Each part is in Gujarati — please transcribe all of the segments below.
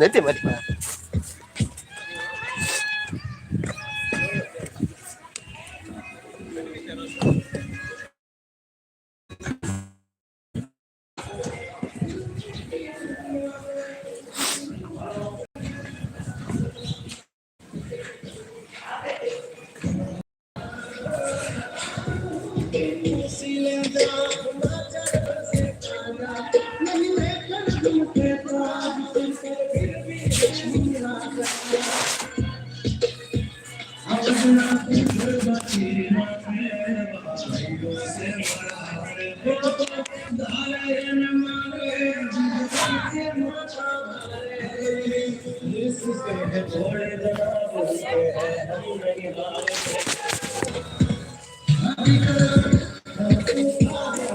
નથી મારી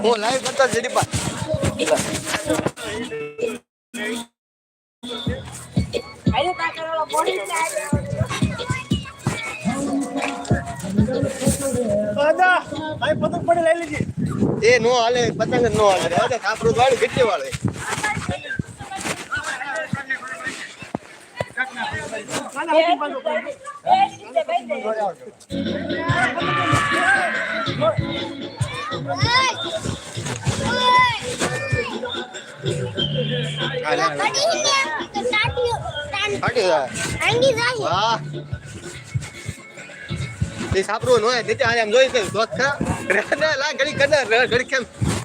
હું લાઈવ કરતા જડી પતંગ જ નો હાલે. હવે કાપરું વાળી કેટલી વાળે. ફાટી જાય વાહ. એ સાપરું નો નીચે આને આમ જોઈ છે. દોત ખરા. ના લા ઘડી કદર ઘડી કેમ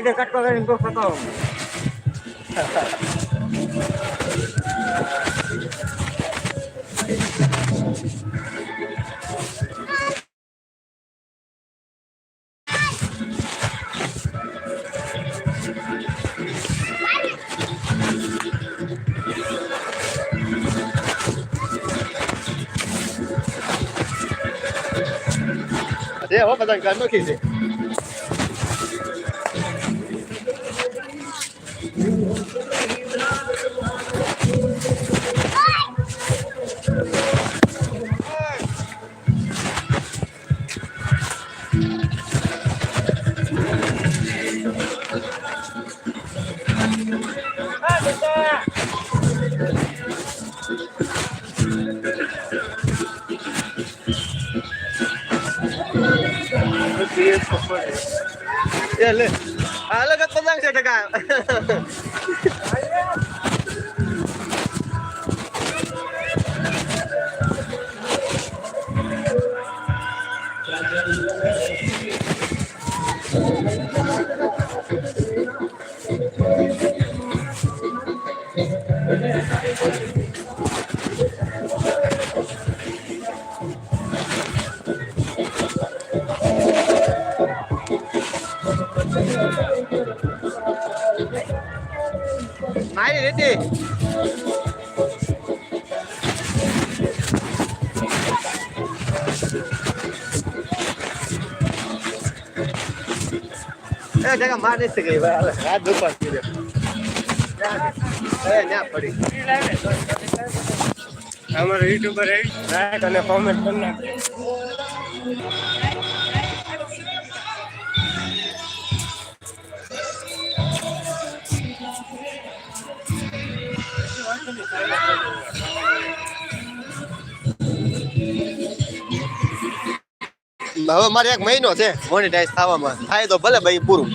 કમી સોના પડે Alain kata kau ni kau kau. અરે હો પતંગ Thank you. મારી રેતી એ જગા માર નથી ગઈ ભાઈ અમારો યુટ્યુબર લાઈક અને કોમેન્ટ કરી નાખજો. હવે મારે એક મહિનો છે. મોનિટાઈઝ થવામાં. થાય તો ભલે ભાઈ પૂરું.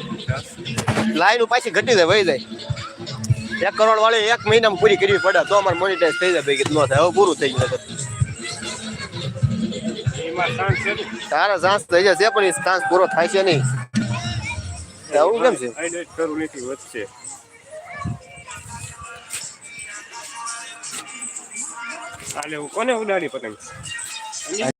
લાઈન પાછી ઘટી જાય વહી જાય. એક કરોડ વાળી એક મહિનામાં પૂરી કરવી પડે તો અમારે મોનિટાઈઝ થઈ જાય ભાઈ ન થાય. હવે પૂરું થઈ જાય તારા ચાન્સ થઈ જશે પણ એ ચાન્સ પૂરો થાય છે નહીં. આવું કેમ છે? વધશે. હું કોને ઉડાડી પતંગ? Yeah.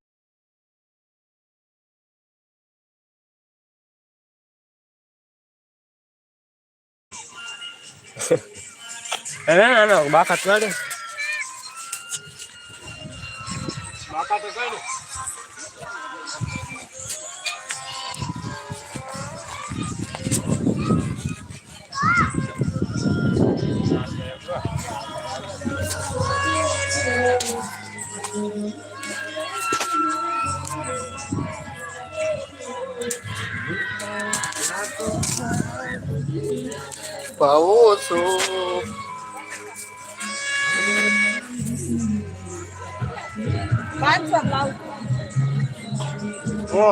અરે આનો બાકા કાઢે બાકા તો કાઢે ભાવો પાંચસો ઓ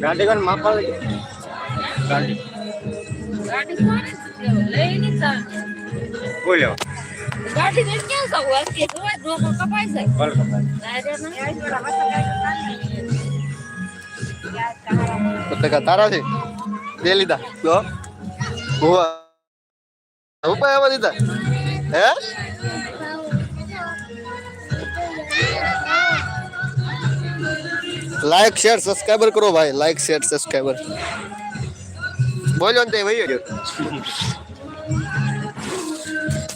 ગાડી કોણ માપા ગાડી બોલ્યો ગાડી લઈને ક્યાં જવું અત્યારે જોવાય ડોકો કપાઈ જાય કપાય પત્રકાર તારા છે બે લીધા તો હોવા ઉપાય આવા દીધા હે? લાઈક શેર સબસ્ક્રાઈબર કરો ભાઈ. લાઈક શેર સબસ્ક્રાઈબર બોલ્યો ને તે ભાઈ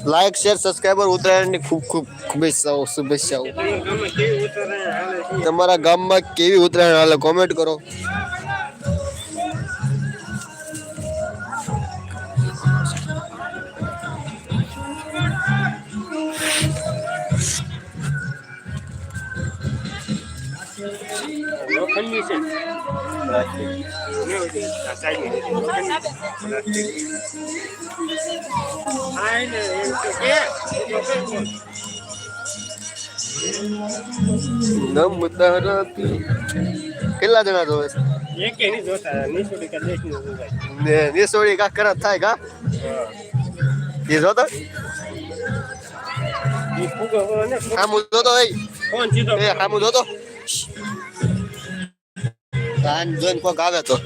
લાઈક શેર સબસ્ક્રાઈબર ઉત્તરાયણની ખૂબ ખૂબ, શુભેચ્છાઓ શુભેચ્છાઓ. તમારા ગામમાં કેવી ઉત્તરાયણ હાલે? કોમેન્ટ કરો. લોખંડની છે નહીં, આ સાઈડની છે. લોખંડની. હા, એને એમ તો કે, એ તો કઈ બોલ. નમતરતી કેટલા જણા જોવે છે એકે નહીં જોતા નિશુડી કે દેશની જોતા. ને નિસોડી કા કરત થાય કા હા. એ જોતો ઈ ફુગો હોય ને, ફુગો. આમુ જોતો એ કોણ જીતો એ આમુ જોતો કાન જોઈને કોક આવે તો.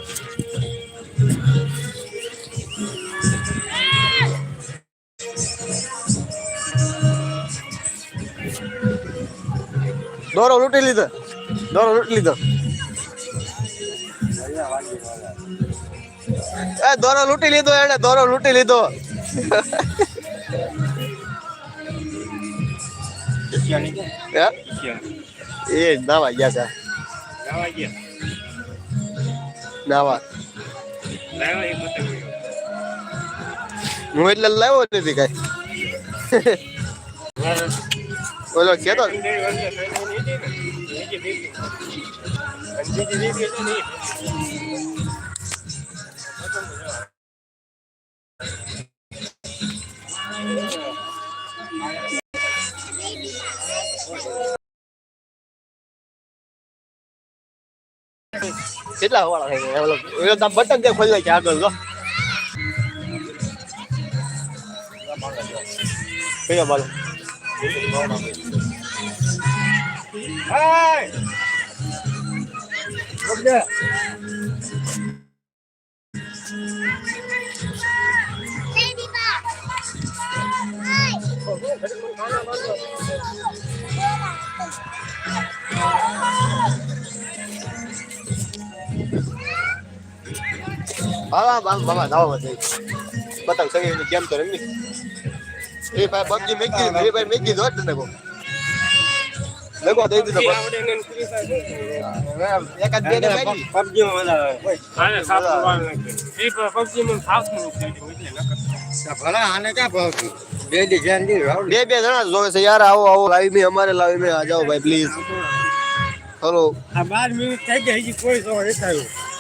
દોરો લૂંટી લીધો. દોરો લૂંટી લીધો. એ દોરો લૂંટી લીધો એને દોરો લૂંટી લીધો. એ નાવા ગયા છે. લાવા ગયા. નાવા. હું એટલે લાવ્યો નથી કઈ. ઓલો કેતો કેટલા વાળા થઈ ગયા ઓલો ઓલો તાર બટન જે ખોલી છે આગળ જો કયો બાલો હાય! ઓકે. હા હા મામા દાવા બતાવી બતાવ સગી કેમ તો રમી. એ ભાઈ પબજી મેકી દીધી એ ભાઈ મેકી દીધો જ ને કો લગો દઈ દીધો ફાયર એકાદ બે ને મારી પબજી માં મજા આવે આને સાફ કરવાનું નથી ફ્રી પબજી માં સાફ નહીં એટલે ભલા આને ક્યાં ભાવતી બે દી બે બે જણા જોવે છે યાર આવો આવો લાવી મેં અમારે લાવી મેં આ જાઓ ભાઈ પ્લીઝ હલો આ બાર મિનિટ થઈ ગઈ હજી કોઈ જોવા નથી આવ્યું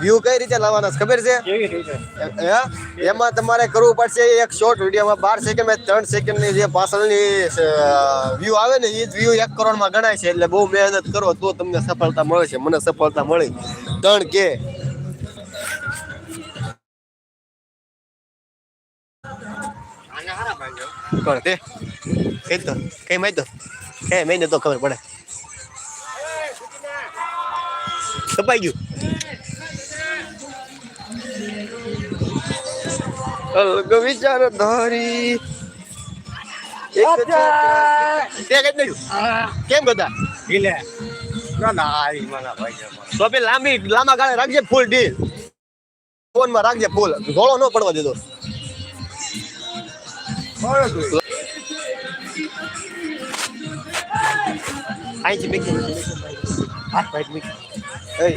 વ્યૂ કઈ રીતે લાવવાના છે? ખબર છે? હે? એમાં તમારે કરવું પડશે એક શોર્ટ વિડીયોમાં બાર સેકન્ડ ત્રણ સેકન્ડની જે પાછળની વ્યૂ આવે ને એ જ વ્યૂ એક કરોડમાં ગણાય છે એટલે બહુ મહેનત કરો તો તમને સફળતા મળે છે. મને સફળતા મળી. ત્રણ કે. કોણ તે? કઈ તો કઈ માહિતી કઈ મહિને તો ખબર પડે. કપાઈ ગયું. અલગ વિચાર ધારી. એક તે કઈ નહીં. કેમ બધા ઢીલે ના ના આવી મને ભાઈ તો પેલી લાંબી લાંબા ગાળે રાખજે ફૂલ ડીલ ફોનમાં રાખજે ફૂલ ધોળો ન પડવા દેતો અહીંથી મેકી હાથ ભાઈ મેકી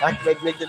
હાથ બાઈક મેકી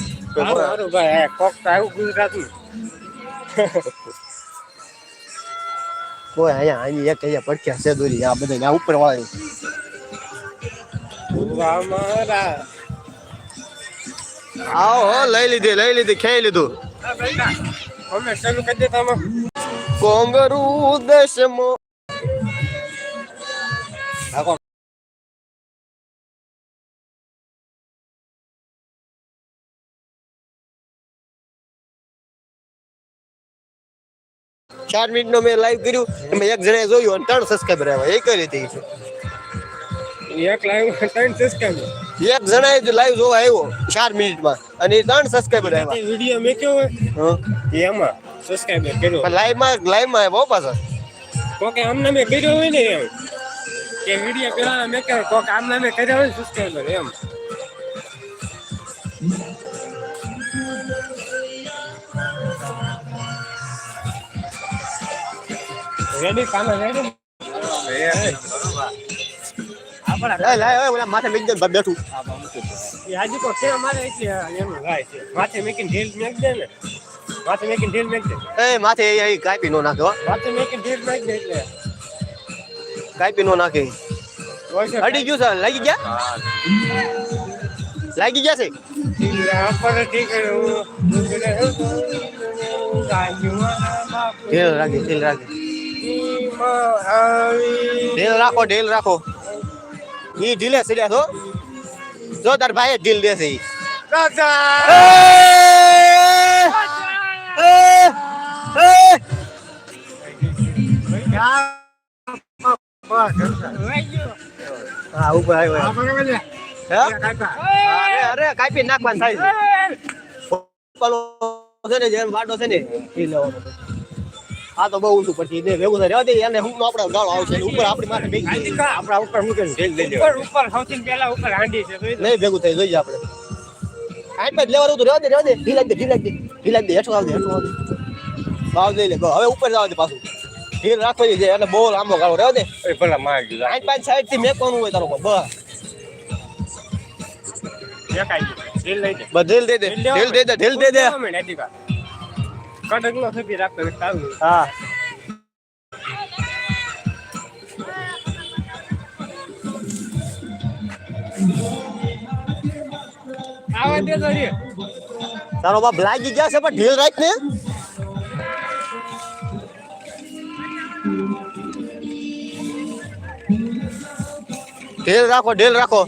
સારું સારું ભાઈ આ કોક તો આવ્યું ગુજરાતનું કોઈ અહીંયા અહીં એક અહીંયા પડખ્યા છે દોરી આ બધા આ ઉપર વાળા અમારા આવો હો લઈ લીધી લઈ લીધી ખેઈ લીધું અમે ચાલુ કરી દેતા આમાં કોંગરુ દેશમો ચાર મિનિટ નો મેં લાઈવ કર્યું એમાં એક જણાએ જોયું અને ત્રણ સબસ્ક્રાઈબર આવ્યા. એ કઈ રીતે છે? એક લાઈવ ત્રણ સબસ્ક્રાઈબર એક જણાએ જ લાઈવ જોવા આવ્યો ચાર મિનિટમાં અને એ ત્રણ સબસ્ક્રાઈબર આવ્યા. વીડિયો મેક્યો હોય? એમાં સબસ્ક્રાઈબર કર્યો લાઈવમાં લાઈવમાં આવ્યો પાછા. કોકે આમ નામે કર્યો હોય ને એમ. કે વીડિયો પેલા મેં કે કોક આમ નામે કર્યો હોય સબસ્ક્રાઈબર એમ. રેડી કામે રેડી. માથે મેક દે બેઠું. એ હાજી તો કે અમારે છે એનું ગાય છે. માથે મેકીને ઢીલ મેક દે ને. માથે મેકીને ઢીલ મેક દે. એ માથે એ કાપી નો નાખે માથે મેકીને ઢીલ મેક દે એટલે. કાપી નો નાખે. છે. અડી ગયું છે લાગી ગયા? લાગી ગયા છે? ઢીલ રાખી ઢીલ રાખી. ઢીલ રાખો ઢીલ રાખો. ઈ ઢીલે સીડ્યા છો જો. તાર ભાઈ ઢીલ દેશે ઈ. અરે કાપી નાખવાનું થાય છે. ને જેમ વાટો છે ને એ લેવાનો આ તો બહુ ઊંચું પછી દે ભેગું થાય. દે એને હું આપડે ગાળો આવશે. ઉપર આપણી માથે ભેગી. આપડા ઉપર મૂકીને ઢીલ દઈ ઉપર ઉપર સૌથી પહેલા ઉપર હાંડી છે નહીં ભેગું થઈ જોઈએ આપણે આઠ પાંચ લેવાનું તો રહેવા દે રહેવા દે. ઢીલ લાગી દે ઢીલ લાગી દે. ઢીલ લાગી દે હેઠું આવજે હેઠું આવજે. ભાવ દઈ લે. હવે ઉપર જવા દે પાછું. ઢીલ રાખવાની છે એટલે બહુ લાંબો ગાળો. રહેવા દે. એ પેલા માર દીધા આઠ પાંચ સાઈડથી મેકવાનું હોય તારો બસ. દેખાય છે. ઢીલ લઈ દે. ઢીલ દે દે. ઢીલ દે દે ઢીલ દે દે. કડક નો થતી રાખતો. હા. તારો બાપ લાગી ગયા છે પણ ઢીલ રાખ ને ઢીલ રાખો ઢીલ રાખો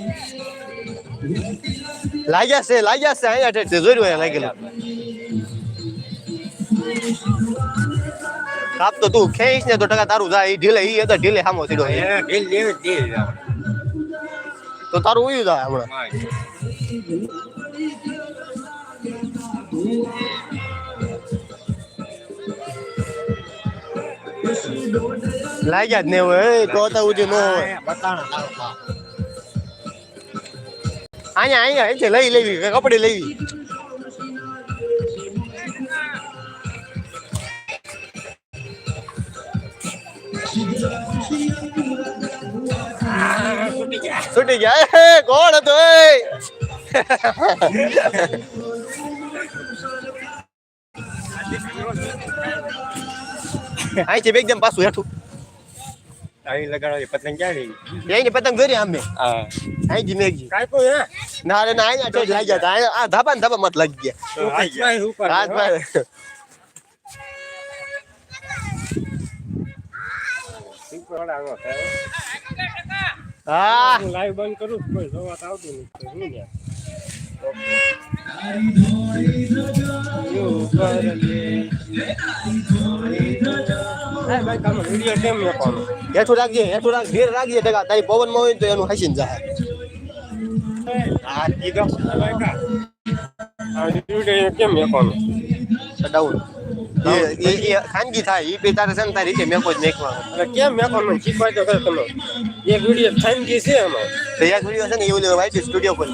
લાગ્યા છે લાગ્યા છે અહીંયા જોયું અહીંયા લાગેલા કાપ તો તું ખેઈશ ને તો ટકા તારું જાય ઈ ઢીલે ઈ તો ઢીલે સામો સીધો એ ઢીલ દેવી ઢીલ તો તારું ઉયું જાય હમણાં લાગ્યા જ ને હોય એ તો તો ઉજી નો હોય અહીંયા અહીંયા અહીંથી લઈ લેવી કે કપડી લેવી છૂટી ગયા. એ કોણ હતો એ. છે એકદમ પાછું હેઠું. અહીં લગાડવાની પતંગ ક્યાં રહી એની પતંગ ધરી આમે હા. મેઘજી કાંઈ કોઈ હે? ના રે ના. આ ધાબા ને ધાબા મત લાગી ગયા. હાથ ભાઈ શીખવાડા આમાં થાય. હા. લાઈવ બંધ કરું કોઈ જોવા તો આવતું નથી. તો હું ભાઈ, તમે વીડિયો કેમ મેકવાનો? હેઠું રાખજે હેઠું રાખ ધીરે રાખજે ટકા તારી પવનમાં હોય તો એનું હસીન જાય હા કીધો. કેમ મેકવાનો? ડાઉન ખાનગી થાય એ પે તારે છે ને તારી રીતે મેકો જ મેકવાનો અરે કેમ મેકવાનો? શીખવાય તો ખરો તમે. એક વીડિયો ખાનગી છે એમાં. તો એક વીડિયો છે ને એવું લેવા વાઈટ સ્ટુડિયો પર.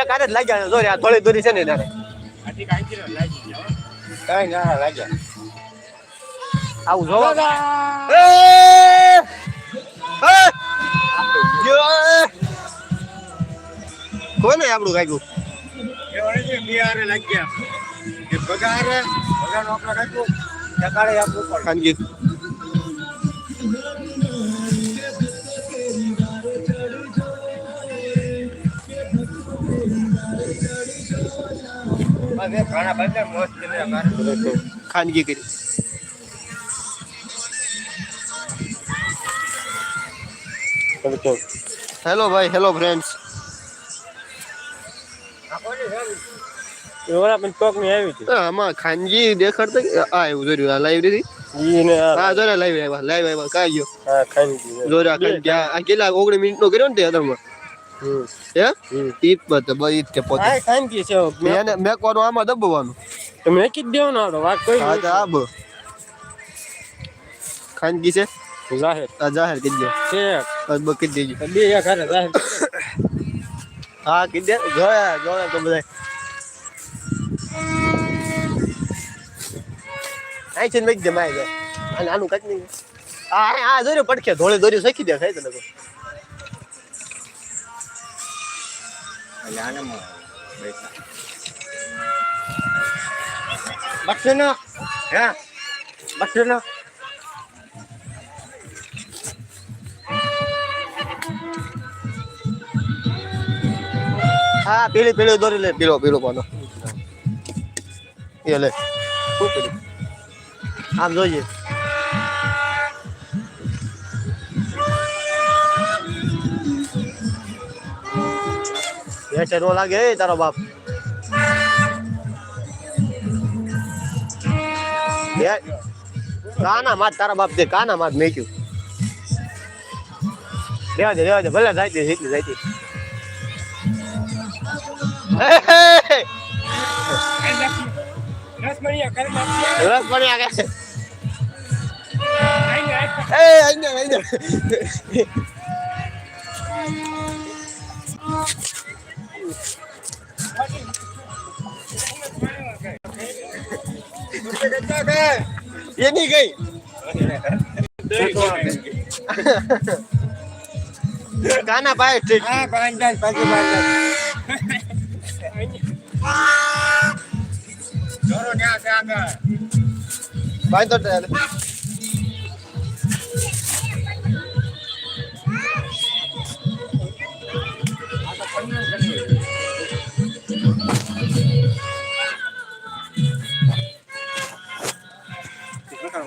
એક આરે જ લાગ્યા જો રે આ થોડી દોરી છે ને તારે. કાંઈ ના લાગ્યા. આવું જોવા! કોને આપણું કાઢ્યું લાગ્યા. કે પગાર પગાર આપણે કાઢ્યું ટકાળે આપવું પડે. ખાનગી. ખાનગી કરી. હેલો ભાઈ હેલો ફ્રેન્ડ્સ ઓલા પણ કોકની આવી હતી. આમાં ખાનગી દેખાડતા આ એવું જોયું આ લાઈવ આ- હા જોરા લાઈવ આવ્યા લાઈવ આવ્યા કાઈ ગયો. હા. જોરા આ કેટલા ઓગણીસ મિનિટ નો કર્યો ને તે અદરમાં હે? પોતે. હા, છે મેં- આમાં દબવાનું તમે મેકી જ દેવાનો આવડો વાત કોઈ હા ખાનગી છે? જાહેર. આ જાહેર દે. છે આ બ દેજો બે એક હારે જાહેર હા કરી જોયા જોયા તો બધા છે મેક દે માય જાય. અને આનું કટ નહીં. આ આ જોર્યો પડખે ધોળે દોર્યું શીખી દે થાય તને એટલે આનામાં પૈસા. બસો નો હે? બસો નો હા પેલી પેલી દોરી લે પીળો પીળો પાનો એ લે શું કર્યું? આમ જોઈએ એ નો લાગે એ તારો બાપ કાના માત તારા બાપ દે કાના માત મેક્યું રેવા દે રેવા દે ભલે જાય દે એટલી જાય દસ મણિયા. રસ પાણી આગળ આઈને આઈ. એ આઈને આઈને એની ગઈ કાના પાય ઠીક હા પાંચ પાછી પાંચ જોરો ત્યાં છે આગળ ભાઈ તો ટેલ.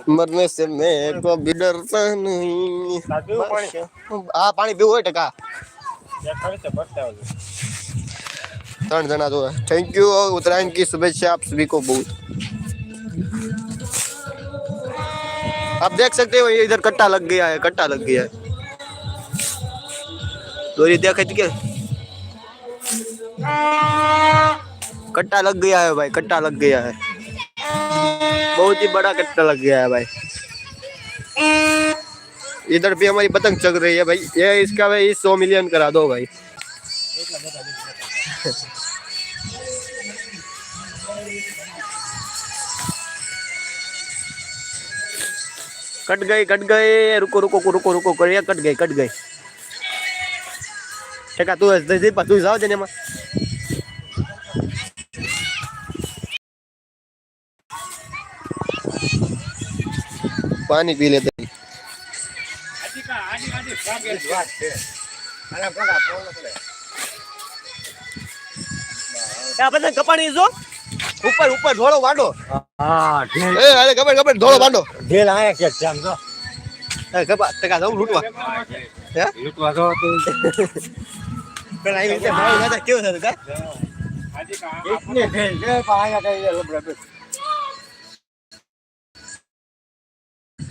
મરને से मैं को भी डरता नहीं આ પીવું પાણી? આ પાણી પીવું હોય ટકા એક ખરી છે, ભરતા આવજો. ત્રણ જણા તો થેન્ક યુ उत्तरायण की शुभेच्छा आप सभी को बहुत आप देख सकते हो ये इधर कट्टा लग गया है कट्टा लग गया है दोरी देखा थी क्या कट्टा लग गया है भाई कट्टा लग गया है बहुत ही बड़ा कट्टा लग गया है भाई इधर भी हमारी पतंग चग रही है भाई ये इसका भाई सौ मिलियन करा दो भाई कट गई कट गए रुको रुको रुको रुको करिए कट गई कट गई ઠેકા તું જ દીપા તું જાવ છે ને એમાં પાણી પી લેતા આજી કા આજી આજી ભાગે જ વાત છે અને બગા ફોન કરે આ બધા કપાણી જો ઉપર ઉપર ધોળો વાંડો. હા ઢેલ. એ અરે ખબર ખબર ધોળો વાંડો. ઢેલ આયા કે જામ જો. એ ખબર ટકા જાઉં લૂંટવા. હે? લૂટવા જો તો. પેલા આવી રીતે મારું કેવું થતું કા? ઢેલ કઈ લબડા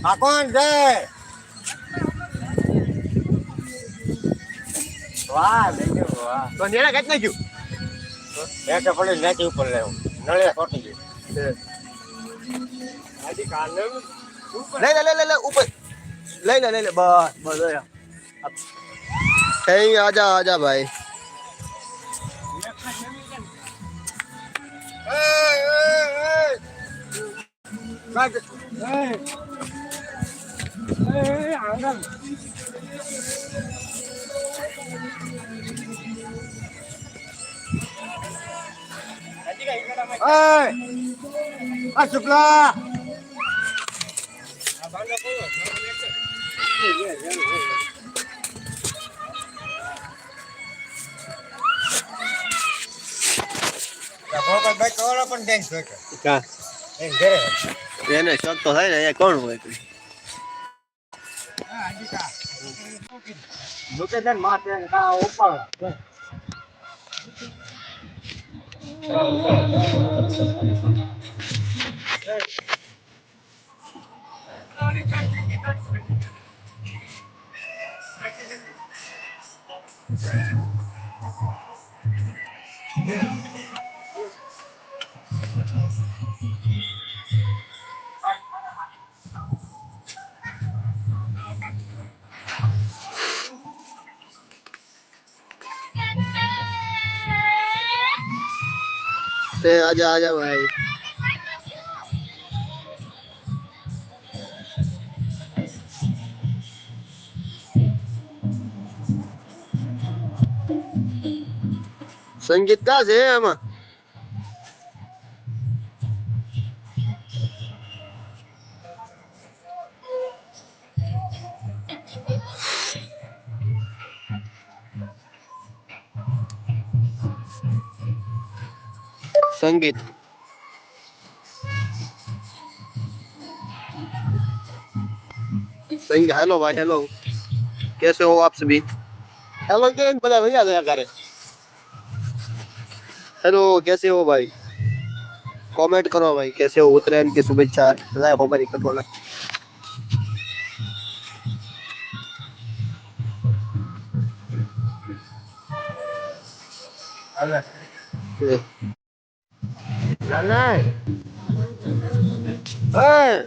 બે કોણ છે? વાહ દેખે વાહ. તો નેડા કાઢ નાખ્યું. એક પડી નાચી ઉપર લેવું નળે સોટી ગયું આજી લઈ લે લઈ લે ઉપર. લઈ લે લઈ લે બસ બસ. અહીં આજા આજા ભાઈ. એને શોખ તો થાય ને અહીંયા કોણ હોય કોઈ? લોકેશન માથે કા ઉપર તે આજા આજા ભાઈ. संगीत કા છે આમાં संगीत। संगीत हेलो भाई हेलो कैसे हो आप सभी? हेलो के पता भैया दया करे। हेलो कैसे हो भाई? कमेंट करो भाई कैसे हो उत्तरायण की शुभेच्छा? सदाय हो भाई 奶奶哎。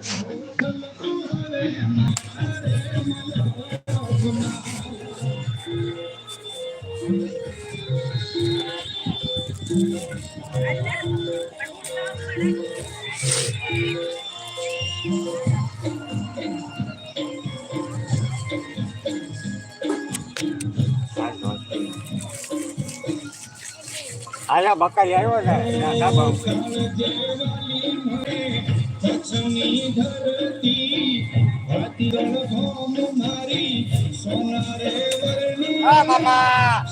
બકારી આવ્યો છે. ડાબા ઉપર. હા બાપા.